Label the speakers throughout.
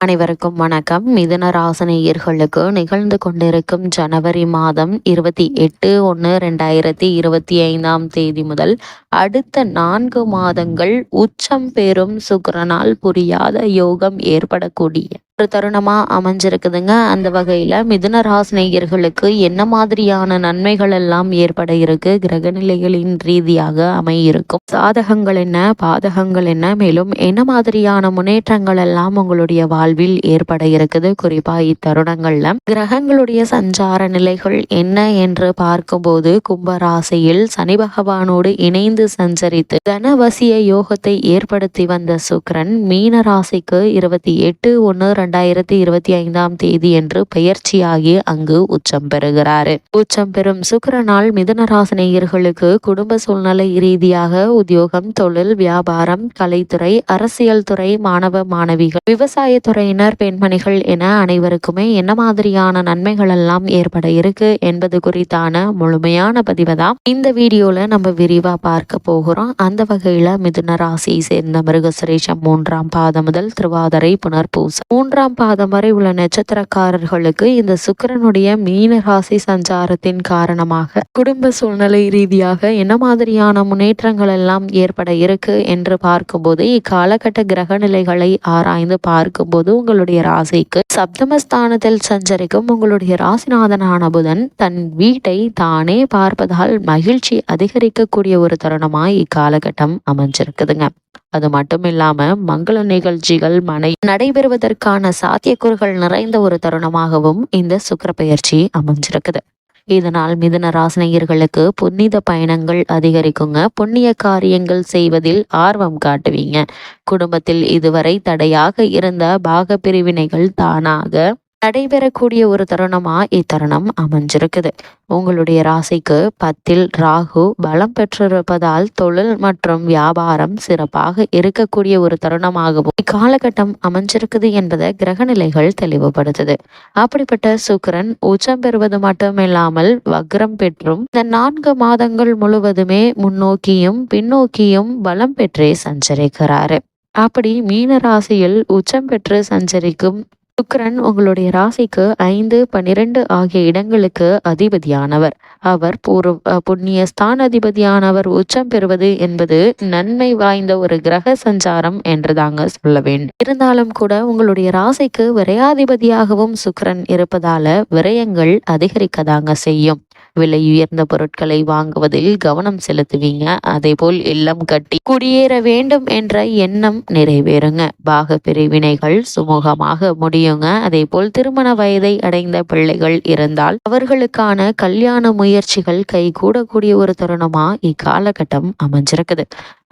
Speaker 1: அனைவருக்கும் வணக்கம். மிதன ராசனேயர்களுக்கு நிகழ்ந்து கொண்டிருக்கும் ஜனவரி மாதம் இருபத்தி எட்டு ஒன்று ரெண்டாயிரத்தி இருபத்தி ஐந்தாம் தேதி முதல் அடுத்த நான்கு மாதங்கள் உச்சம் பெறும் சுக்கரனால் புரியாத யோகம் ஏற்படக்கூடிய ஒரு தருணமா அமைஞ்சிருக்குதுங்க. அந்த வகையில மிதுன ராசினியர்களுக்கு என்ன மாதிரியான நன்மைகள் எல்லாம் ஏற்பட இருக்கு? கிரகநிலைகளின் ரீதியாக அமையிருக்கும். சாதகங்கள் என்ன? பாதகங்கள் என்ன? மேலும் என்ன மாதிரியான முன்னேற்றங்கள் எல்லாம் உங்களுடைய வாழ்வில் ஏற்பட இருக்குது? குறிப்பா இத்தருணங்கள்ல. கிரகங்களுடைய சஞ்சார நிலைகள் என்ன என்று பார்க்கும்போது கும்பராசியில் சனி பகவானோடு இணைந்து சஞ்சரித்து தனவசிய யோகத்தை ஏற்படுத்தி வந்த சுக்ரன் மீன ராசிக்கு இருபத்தி எட்டு ஒன்னு இரண்டாயிரத்தி இருபத்தி ஐந்தாம் தேதி என்று பெயர்ச்சியாகி அங்கு உச்சம் பெறுகிறாரு. உச்சம் பெறும் சுக்கரனால் மிதனராசினியர்களுக்கு குடும்ப சூழ்நிலை ரீதியாக உத்தியோகம் தொழில் வியாபாரம் கலைத்துறை அரசியல் துறை மாணவ மாணவிகள் விவசாயத்துறையினர் பெண்மணிகள் என அனைவருக்குமே என்ன மாதிரியான நன்மைகள் எல்லாம் ஏற்பட இருக்கு என்பது குறித்தான முழுமையான பதிவை தான். இந்த வீடியோல நம்ம விரிவா பார்க்க போகிறோம். அந்த வகையில மிதுன ராசியை சேர்ந்த மிருகசுரேஷம் மூன்றாம் பாதம் முதல் திருவாதிரை புனர்பூசம். மூன்று மூன்றாம் பாதம் வரை உள்ள நட்சத்திரக்காரர்களுக்கு இந்த சுக்கரனுடைய மீன ராசி சஞ்சாரத்தின் காரணமாக குடும்ப சூழ்நிலை ரீதியாக என்ன மாதிரியான முன்னேற்றங்கள் எல்லாம் ஏற்பட இருக்கு என்று பார்க்கும்போது இக்காலகட்ட கிரக நிலைகளை ஆராய்ந்து பார்க்கும்போது உங்களுடைய ராசிக்கு சப்தமஸ்தானத்தில் சஞ்சரிக்கும் உங்களுடைய ராசிநாதனான புதன் தன் வீட்டை தானே பார்ப்பதால் மகிழ்ச்சி அதிகரிக்கக்கூடிய ஒரு தருணமாய் இக்காலகட்டம் அமைஞ்சிருக்குதுங்க. அது மட்டும் இல்லாம மங்கள நிகழ்ச்சிகள் மனை நடைபெறுவதற்கான சாத்தியக்கூறுகள் நிறைந்த ஒரு தருணமாகவும் இந்த சுக்கர பயிற்சி அமைஞ்சிருக்குது. இதனால் மிதுன ராசினியர்களுக்கு புனித பயணங்கள் அதிகரிக்குங்க. புண்ணிய காரியங்கள் செய்வதில் ஆர்வம் காட்டுவீங்க. குடும்பத்தில் இதுவரை தடையாக இருந்த பாக பிரிவினைகள் தானாக நடைபெறக்கூடிய ஒரு தருணமா இத்தருணம் அமைஞ்சிருக்குது. உங்களுடைய ராசிக்கு பத்தில் ராகு பலம் பெற்றிருப்பதால் தொழில் மற்றும் வியாபாரம் சிறப்பாக இருக்கக்கூடிய ஒரு தருணமாகவும் இக்காலகட்டம் அமைஞ்சிருக்குது என்பதை கிரகநிலைகள் தெளிவுபடுத்துது. அப்படிப்பட்ட சுக்கரன் உச்சம் பெறுவது மட்டுமில்லாமல் வக்ரம் பெற்றும் இந்த நான்கு மாதங்கள் முழுவதுமே முன்னோக்கியும் பின்னோக்கியும் பலம் பெற்றே சஞ்சரிக்கிறாரு. அப்படி மீன ராசியில் உச்சம் பெற்று சஞ்சரிக்கும் சுக்கரன் உங்களுடைய ராசிக்கு ஐந்து பனிரெண்டு ஆகிய இடங்களுக்கு அதிபதியானவர். அவர் பூர்வ புண்ணிய ஸ்தானாதிபதியானவர். உச்சம் பெறுவது என்பது நன்மை வாய்ந்த ஒரு கிரக சஞ்சாரம் என்று தாங்க சொல்ல வேண்டும். இருந்தாலும் கூட உங்களுடைய ராசிக்கு விரையாதிபதியாகவும் சுக்கரன் இருப்பதால விரயங்கள் அதிகரிக்கதாங்க செய்யும். விலை உயர்ந்த பொருட்களை வாங்குவதில் கவனம் செலுத்துவீங்க. அதே போல் இல்லம் கட்டி குடியேற வேண்டும் என்ற எண்ணம் நிறைவேறுங்க. பாக பிரிவினைகள் சுமூகமாக முடியுங்க. அதே போல் திருமண வயதை அடைந்த பிள்ளைகள் இருந்தால் அவர்களுக்கான கல்யாண முயற்சிகள் கைகூடக்கூடிய ஒரு தருணமா இக்காலகட்டம் அமைஞ்சிருக்குது.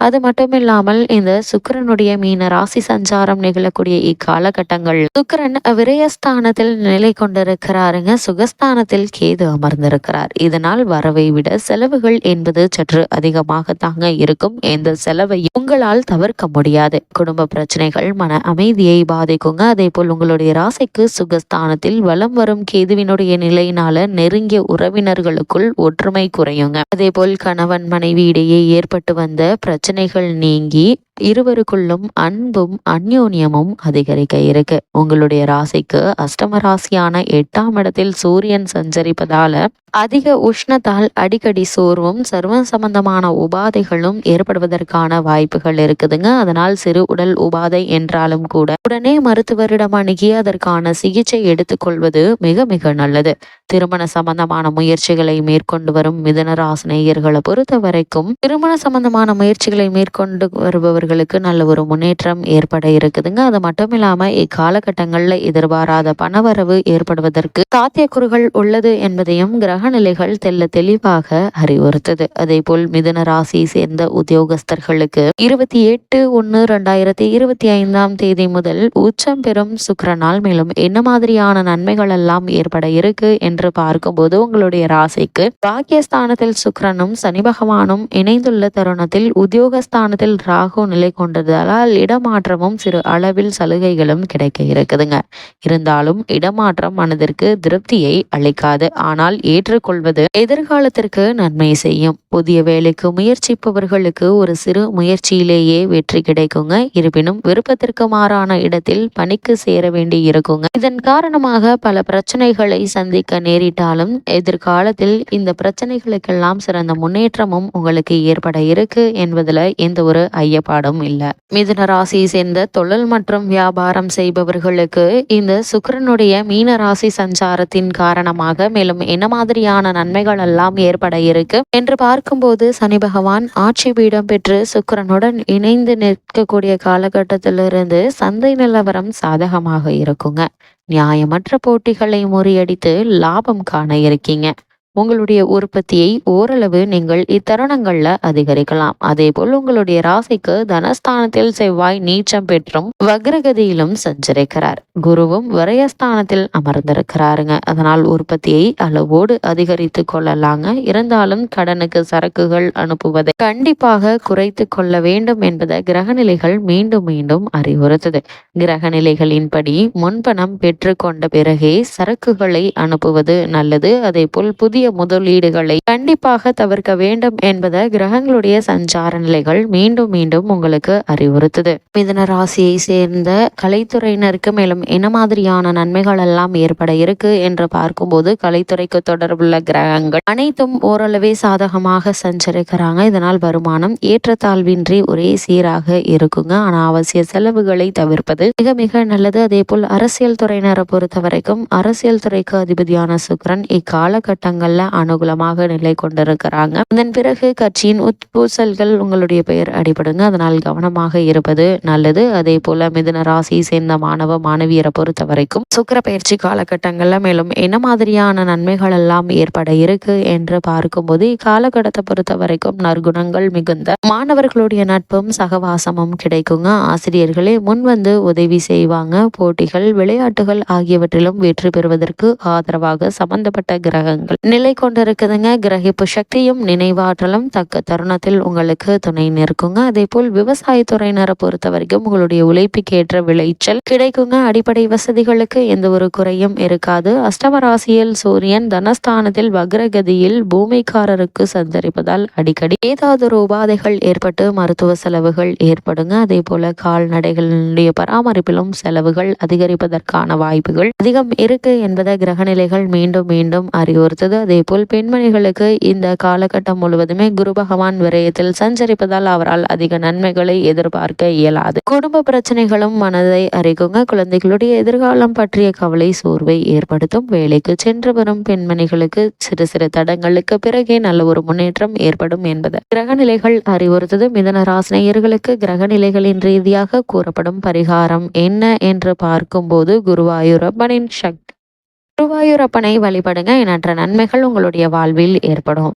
Speaker 1: அது மட்டும் இல்லாமல் இந்த சுக்கரனுடைய மீன ராசி சஞ்சாரம் நிகழக்கூடிய இக்காலகட்டங்கள். சுக்கரன் விரயஸ்தானத்தில் நிலை கொண்டிருக்கிறாருங்க. சுகஸ்தானத்தில் கேது அமர்ந்திருக்கிறார். இதனால் வரவை விட செலவுகள் என்பது சற்று அதிகமாக தாங்க இருக்கும். இந்த செலவையும் உங்களால் தவிர்க்க முடியாது. குடும்ப பிரச்சனைகள் மன அமைதியை பாதிக்குங்க. அதே போல் உங்களுடைய ராசிக்கு சுகஸ்தானத்தில் வலம் வரும் கேதுவினுடைய நிலையினால நெருங்கிய உறவினர்களுக்குள் ஒற்றுமை குறையுங்க. அதே போல் கணவன் மனைவி இடையே ஏற்பட்டு வந்த பிரச்சனை பிரச்சனைகள் நீங்கி இருவருக்குள்ளும் அன்பும் அந்யோன்யமும் அதிகரிக்க இருக்கு உங்களுடைய ராசிக்கு அஷ்டம ராசியான எட்டாம் இடத்தில் சூரியன் சஞ்சரிப்பதால அதிக உஷ்ணத்தால் அடிக்கடி சோர்வும் சர்வ சம்பந்தமான உபாதைகளும் ஏற்படுவதற்கான வாய்ப்புகள் இருக்குதுங்க. அதனால் சிறு உடல் உபாதை என்றாலும் கூட உடனே மருத்துவரிடம் அணுகி அதற்கான சிகிச்சை எடுத்துக்கொள்வது மிக மிக நல்லது. திருமண சம்பந்தமான முயற்சிகளை மேற்கொண்டு வரும் மிதனராசினியர்களை பொறுத்த வரைக்கும் திருமண சம்பந்தமான முயற்சிகளை மேற்கொண்டு வருபவர்கள் வருபவர்களுக்கு நல்ல ஒரு முன்னேற்றம் ஏற்பட இருக்குதுங்க. அது மட்டும் இல்லாம இக்காலகட்டங்கள்ல எதிர்பாராத பணவரவு ஏற்படுவதற்கு சாத்தியக்கூறுகள் உள்ளது என்பதையும் கிரக நிலைகள் தெல்ல தெளிவாக அறிவுறுத்தது. அதே போல் மிதுன ராசியை சேர்ந்த உத்தியோகஸ்தர்களுக்கு இருபத்தி எட்டு ஒன்னு ரெண்டாயிரத்தி இருபத்தி ஐந்தாம் தேதி முதல் உச்சம் பெறும் சுக்கரனால் மேலும் என்ன மாதிரியான நன்மைகள் எல்லாம் ஏற்பட இருக்கு என்று என்று பார்க்கும்போது உங்களுடைய ராசிக்கு பாக்கியஸ்தானத்தில் சுக்கரனும் சனி பகவானும் இணைந்துள்ள தருணத்தில் உத்தியோகஸ்தானத்தில் ராகு நிலை கொண்டதால் இடமாற்றமும் சிறு அளவில் சலுகைகளும் கிடைக்க இருக்குதுங்க. இருந்தாலும் இடமாற்றம் மனதிற்கு திருப்தியை அளிக்காது. ஆனால் ஏற்றுக்கொள்வது எதிர்காலத்திற்கு நன்மை செய்யும். புதிய வேலைக்கு முயற்சிப்பவர்களுக்கு ஒரு சிறு முயற்சியிலேயே வெற்றி கிடைக்குங்க. இருப்பினும் விருப்பத்திற்கு மாறான இடத்தில் பணிக்கு சேர வேண்டி இருக்குங்க. இதன் காரணமாக பல பிரச்சனைகளை சந்திக்க நேரிட்டாலும் எதிர்காலத்தில் இந்த பிரச்சனைகளுக்கெல்லாம் சிறந்த முன்னேற்றமும் உங்களுக்கு ஏற்பட இருக்கு என்பதுல எந்த ஒரு ஐயப்பாடும் இல்லை. மிதுன ராசியை சேர்ந்த தொழில் மற்றும் வியாபாரம் செய்பவர்களுக்கு இந்த சுக்கரனுடைய மீன ராசி சஞ்சாரத்தின் காரணமாக மேலும் என்ன மாதிரியான நன்மைகள் எல்லாம் ஏற்பட இருக்கு என்று பார்க்கும்போது சனி பகவான் ஆட்சி பீடம் பெற்று சுக்கரனுடன் இணைந்து நிற்கக்கூடிய காலகட்டத்திலிருந்து சந்தை நிலவரம் சாதகமாக இருக்குங்க. நியாயமற்ற போட்டிகளை முறியடித்து லாபம் காண இருக்கீங்க. உங்களுடைய உற்பத்தியை ஓரளவு நீங்கள் இத்தருணங்கள்ல அதிகரிக்கலாம். அதே போல் உங்களுடைய ராசிக்கு தனஸ்தானத்தில் செவ்வாய் நீச்சம் பெற்றும் வக்ரகதியிலும் சஞ்சரிக்கிறார். குருவும் விரயஸ்தானத்தில் அமர்ந்திருக்கிறாருங்க. அதனால் உற்பத்தியை அளவோடு அதிகரித்து கொள்ளலாங்க. இருந்தாலும் கடனுக்கு சரக்குகள் அனுப்புவதை கண்டிப்பாக குறைத்து கொள்ள வேண்டும் என்பதை கிரகநிலைகள் மீண்டும் மீண்டும் அறிவுறுத்தது. கிரகநிலைகளின்படி முன்பணம் பெற்றுக்கொண்ட பிறகே சரக்குகளை அனுப்புவது நல்லது. அதே போல் புதிய முதலீடுகளை கண்டிப்பாக தவிர்க்க வேண்டும் என்பதை கிரகங்களுடைய சஞ்சார நிலைகள் மீண்டும் மீண்டும் உங்களுக்கு அறிவுறுத்துது. மிதன ராசியை சேர்ந்த கலைத்துறையினருக்கு மேலும் என்ன மாதிரியான நன்மைகள் எல்லாம் ஏற்பட இருக்கு என்று பார்க்கும்போது கலைத்துறைக்கு தொடர்புள்ள கிரகங்கள் அனைத்தும் ஓரளவே சாதகமாக சஞ்சரிக்கிறாங்க. இதனால் வருமானம் ஏற்றத்தாழ்வின்றி ஒரே சீராக இருக்குங்க. அனாவசிய செலவுகளை தவிர்ப்பது மிக மிக நல்லது. அதே போல் அரசியல் துறையினரை பொறுத்த வரைக்கும் அரசியல் துறைக்கு அதிபதியான சுக்கரன் இக்காலகட்டங்கள்ல அனுகூலமாக நிலை கொண்டிருக்கிறாங்க. அதன் பிறகு கட்சியின் உட்பூசல்கள் உங்களுடைய பெயர் அடிபடுங்க. அதனால் கவனமாக இருப்பது நல்லது. அதே போல மிதுன ராசியை சேர்ந்த மாணவ மாணவியரை பொறுத்த வரைக்கும் சுக்கர பயிற்சி காலகட்டங்கள்ல மேலும் என்ன மாதிரியான நன்மைகள் எல்லாம் ஏற்பட இருக்கு என்று பார்க்கும்போது இக்காலகட்டத்தை பொறுத்த வரைக்கும் நற்குணங்கள் மிகுந்த மாணவர்களுடைய நட்பும் சகவாசமும் கிடைக்குங்க. ஆசிரியர்களே முன் வந்து உதவி செய்வாங்க. போட்டிகள் விளையாட்டுகள் ஆகியவற்றிலும் வெற்றி பெறுவதற்கு ஆதரவாக சம்பந்தப்பட்ட கிரகங்கள் நிலை கொண்டிருக்குதுங்க. கிரகிப்பு சக்தியும் நினைவாற்றலும் தக்க தருணத்தில் உங்களுக்கு துணை நிற்குங்க. அதே போல் விவசாயத்துறையினரை பொறுத்த வரைக்கும் உங்களுடைய உழைப்புக்கு ஏற்ற விளைச்சல் கிடைக்குங்க. அடிப்படை வசதிகளுக்கு எந்த ஒரு குறையும் இருக்காது. அஷ்டமராசியில் சூரியன் தனஸ்தானத்தில் வக்ரகதியில் பூமிக்காரருக்கு சந்தரிப்பதால் அடிக்கடி ஏதாவது ஒரு உபாதைகள் ஏற்பட்டு மருத்துவ செலவுகள் ஏற்படுங்க. அதே போல கால்நடைகளுடைய பராமரிப்பிலும் செலவுகள் அதிகரிப்பதற்கான வாய்ப்புகள் அதிகம் இருக்கு என்பதை கிரகநிலைகள் மீண்டும் மீண்டும் அறிவுறுத்தது. அதே போல் பெண்மணிகளுக்கு இந்த காலகட்டம் முழுவதுமே குரு பகவான் விரயத்தில் சஞ்சரிப்பதால் அவரால் அதிக நன்மைகளை எதிர்பார்க்க இயலாது. குடும்ப பிரச்சனைகளும் மனதை அறிக்குங்க குழந்தைகளுடைய எதிர்காலம் பற்றிய கவலை சோர்வை ஏற்படுத்தும். வேலைக்கு சென்று வரும் பெண்மணிகளுக்கு சிறு சிறு தடங்களுக்கு பிறகே நல்ல ஒரு முன்னேற்றம் ஏற்படும் என்பது. கிரகநிலைகள் அறிவுறுத்தது மிதன ராசினியர்களுக்கு கிரகநிலைகளின் ரீதியாக கூறப்படும் பரிகாரம் என்ன என்று பார்க்கும்போது குருவாயூரப்பனின் சக்தி குருவாயூரப்பனை வழிபடுங்க. எண்ணற்ற நன்மைகள் உங்களுடைய வாழ்வில் ஏற்படும்.